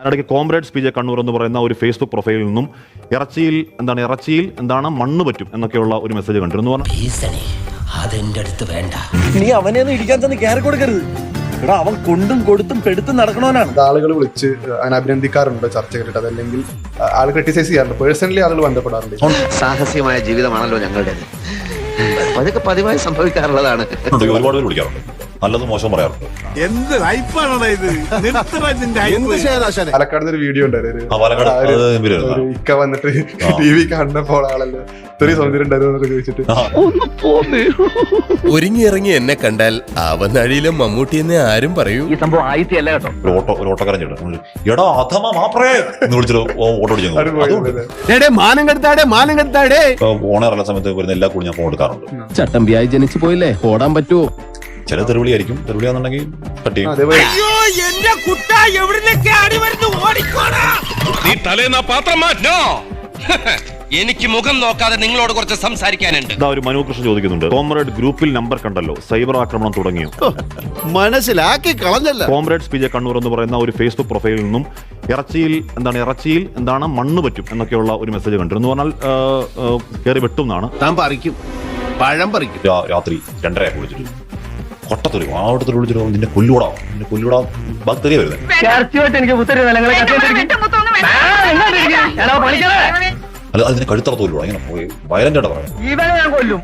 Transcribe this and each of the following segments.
അതിനിടയ്ക്ക് comrades P J Kannur എന്ന് പറയുന്ന ഒരു ഫേസ്ബുക്ക് പ്രൊഫൈലിൽ നിന്നും ഇറച്ചിയിൽ എന്താണ് ഇറച്ചിയിൽ എന്താണ് മണ്ണ് പറ്റും എന്നൊക്കെയുള്ള ഒരു മെസ്സേജ് കണ്ടിരുന്നു. പറഞ്ഞു അതെന്റെ അടുത്ത് വേണ്ട. നീ അവനെ ഇടിക്കാൻ ചെന്ന് കയറി കൊടുക്കരുത്. എടാ അവൻ കൊണ്ടും കൊടുത്തും പെടുത്തും നടക്കണവനാണ്. ആളുകൾ വിളിച്ച് അഭിനന്ദിക്കാറുണ്ട് ചർച്ച കേട്ടിട്ട് അതല്ലെങ്കിൽ ആൾ ക്രിട്ടിസൈസ് ചെയ്യാറുണ്ട്. പേഴ്സണലി ആളുകൾ ബന്ധപ്പെടാറുണ്ട്. സാഹസികമായ ജീവിതമാണല്ലോ ഞങ്ങളുടേത്. അതൊക്കെ പതിവായി സംഭവിക്കാറുള്ളതാണ്. ഒരുപാട് പേര് വിളിക്കാറുണ്ട്. നല്ലതും മോശം പറയാറുണ്ട്. എന്ത് ഹൈപ്പാണോ ഇത്. പാലക്കാട് ഒരു വീഡിയോ ഉണ്ടായിരുന്നു. ആ, പാലക്കാട് ആ, ഒരു- അത് ഗംഭീരമായിരുന്നു. ഒരു ഇക്ക വന്നിട്ട് ആ. ടി വി കാണുന്നപ്പോൾ ആളല്ലേ ഇത്രയും സൗന്ദര്യം ഉണ്ടായിരുന്നു എന്നൊക്കെ ചോദിച്ചിട്ട്. ഒരുങ്ങി ഇറങ്ങി എന്നെ കണ്ടാൽ അവനഴിയിലെ മമ്മൂട്ടി എന്നെ ആരും പറയൂ. ഈ സംഭവം ആയിട്ടില്ല കേട്ടോ. ഒരു ഓട്ടോ ഒരു ഓട്ടോക്കാരൻ ചേട്ടൻ എടാ അഥമ മാപ്രേ! എന്ന് ഓ- ഓട്ടോ അത് പോയത് മാനം കെടുത്താടേ മാനം കെടുത്താടേ. ഓണറല്ല സമയത്ത് വരുന്ന എല്ലാ കൂടി ഞാൻ ഫോൺ എടുക്കാറുണ്ട്. ചട്ടമ്പിയായി ജനിച്ചു പോയില്ലേ? ഓടാൻ പറ്റുമോ ചില തെരുവിളി ആയിരിക്കും തെരുവിളി ആണെന്നുണ്ടെങ്കിൽ നീ തലേന്നാ പാത്രം മാറ്റോ എനിക്ക് മുഖം നോക്കാതെ നിങ്ങളോട് കുറച്ച് സംസാരിക്കാനുണ്ട്. ഇതാ ഒരു മനു കൃഷ്ണ ചോദിക്കുന്നുണ്ട്. കോംറേഡ് ഗ്രൂപ്പിൽ നമ്പർ കണ്ടല്ലോ. സൈബർ ആക്രമണം തുടങ്ങിയോ? മനസ്സിലാക്കി കളഞ്ഞല്ല. കോംറേഡ്സ് പി ജെ കണ്ണൂർ എന്ന് പറയുന്ന ഒരു ഫേസ്ബുക്ക് പ്രൊഫൈലിൽ നിന്നും ഇറച്ചിയിൽ എന്താണ് ഇറച്ചിയിൽ എന്താണ് മണ്ണ് പറ്റും എന്നൊക്കെയുള്ള ഒരു മെസ്സേജ് കണ്ടിരുന്നു. പറഞ്ഞാൽ ആ, ആ, കയറി വെട്ടും എന്നാണ്. താൻ പറിക്കും. പഴം പറിക്കും. രാത്രി രണ്ടര വിളിച്ചിട്ട് കൊട്ടത്തൊരു ആവട്ടത്തൊരു വിളിച്ചിട്ട് നിന്റെ കൊല്ലൂടാ നിന്റെ കൊല്ലൂടാ ബാക്ടീരിയ വരുന്നത് അല്ല അതിന്റെ കഴുത്തറ തോല്ലൂടാ ഇങ്ങനെ പോയി. വയലന്റ് ആയിട്ട് പറയാം ഇവനെ ഞാൻ കൊല്ലും.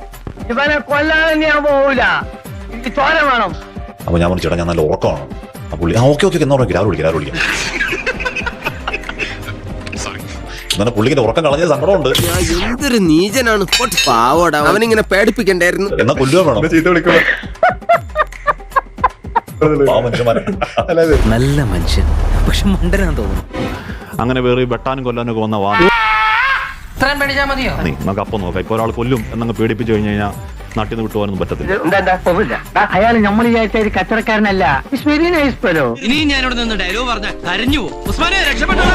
ഇവനെ കൊല്ലാതെ ഞാൻ പോവില്ല. ചോര വേണം. അപ്പൊ ഞാൻ പറഞ്ഞു ചേട്ടാ ഞാൻ നല്ല ഉറക്കമാണ്. ആ പുള്ളി ആ ഓക്കെ ഓക്കെ എന്നാ ഉറക്കി ആരും വിളിക്കാം ആരും വിളിക്കാം എന്നാലും പുള്ളിക്ക് ഉറക്കം കളഞ്ഞ സങ്കടമുണ്ട്. എന്തൊരു നീചനാണ്. പാവോടാ. അവനിങ്ങനെ പേടിപ്പിക്കണ്ടായിരുന്നു. എന്നാ കൊല്ലുക വേണം. നല്ല മനുഷ്യൻ. പക്ഷെ മണ്ടനാന്ന് തോന്നുന്നു. അങ്ങനെ വേറെ വെട്ടാനും കൊല്ലാനൊക്കെ വന്ന വാ ഇത്രയും പേടിച്ചാ മതിയോ? നീ നമുക്ക് അപ്പം നോക്കാം. ഇപ്പൊ ഒരാൾ കൊല്ലും എന്നങ്ങ് പേടിപ്പിച്ചു കഴിഞ്ഞു കഴിഞ്ഞാൽ നാട്ടിൽ നിന്ന് വിട്ടുപോകാനൊന്നും പറ്റത്തില്ല. അയാൾ നമ്മൾ വിചാരിച്ച ഒരു കച്ചവടക്കാരനല്ല. ഇനിയും ഞാനിവിടെ നിന്ന് ഡയലോഗ് പറഞ്ഞ കരഞ്ഞു ഉസ്മാനെ രക്ഷപ്പെട്ടോ